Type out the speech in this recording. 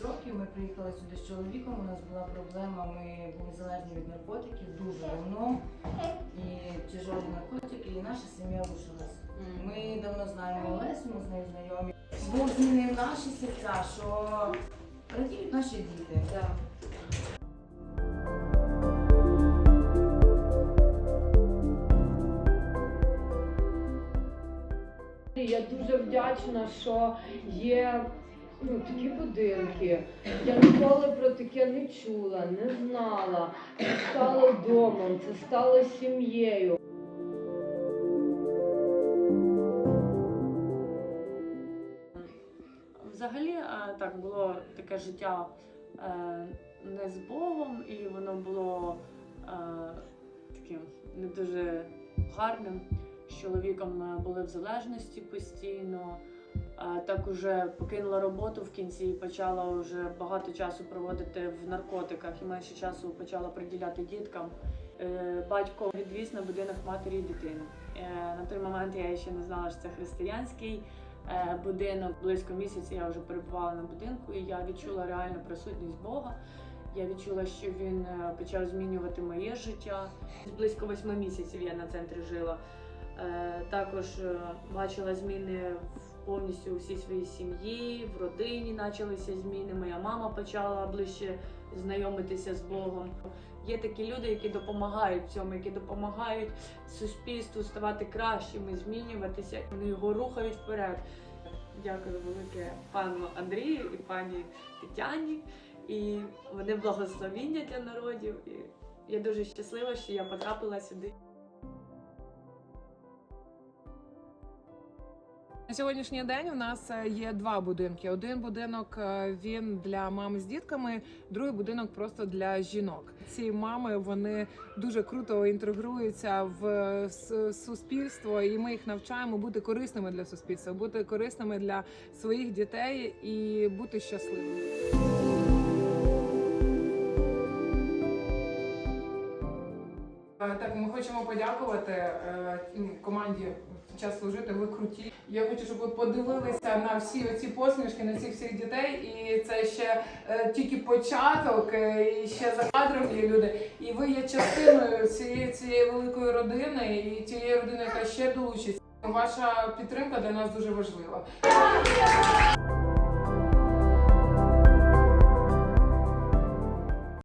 6 років ми приїхали сюди з чоловіком. У нас була проблема, ми були залежні від наркотиків дуже давно і тяжелі наркотики, і наша сім'я рушилась. Ми давно знаємо Олесю, ми з нею знайомі. Бог змінив наші серця, що радіють наші діти. Я дуже вдячна, що є ну, такі будинки. Я ніколи про таке не чула, не знала. Це стало домом, це стало сім'єю. Взагалі, е, так було таке життя е, не з Богом, і воно було е, таким не дуже гарним. З чоловіком були в залежності постійно. Е, Так уже покинула роботу в кінці і почала вже багато часу проводити в наркотиках і менше часу почала приділяти діткам. Е, Батько відвіз на будинок матері і дитини. Е, На той момент я ще не знала, що це християнський будинок. Близько місяця я вже перебувала на будинку, і я відчула реальну присутність Бога. Я відчула, що він почав змінювати моє життя. Близько восьми місяців я на центрі жила. Також бачила зміни в повністю у всій своїй сім'ї, в родині почалися зміни. Моя мама почала ближче знайомитися з Богом. Є такі люди, які допомагають цьому, які допомагають суспільству ставати кращими, змінюватися. Вони його рухають вперед. Дякую велике пану Андрію і пані Тетяні. І вони благословіння для народів. І я дуже щаслива, що я потрапила сюди. На сьогоднішній день у нас е, є два будинки. Один будинок е, він для мам з дітками, другий будинок просто для жінок. Ці мами вони дуже круто інтегруються в е, суспільство, і ми їх навчаємо бути корисними для суспільства, бути корисними для своїх дітей і бути щасливими. Так, ми хочемо подякувати е, команді час служити. Ви круті. Я хочу, щоб ви подивилися на всі оці посмішки, на цих всіх дітей. І це ще е, тільки початок, е, і ще за кадром є люди. І ви є частиною цієї цієї великої родини і тієї родини, яка ще долучиться. Ваша підтримка для нас дуже важлива.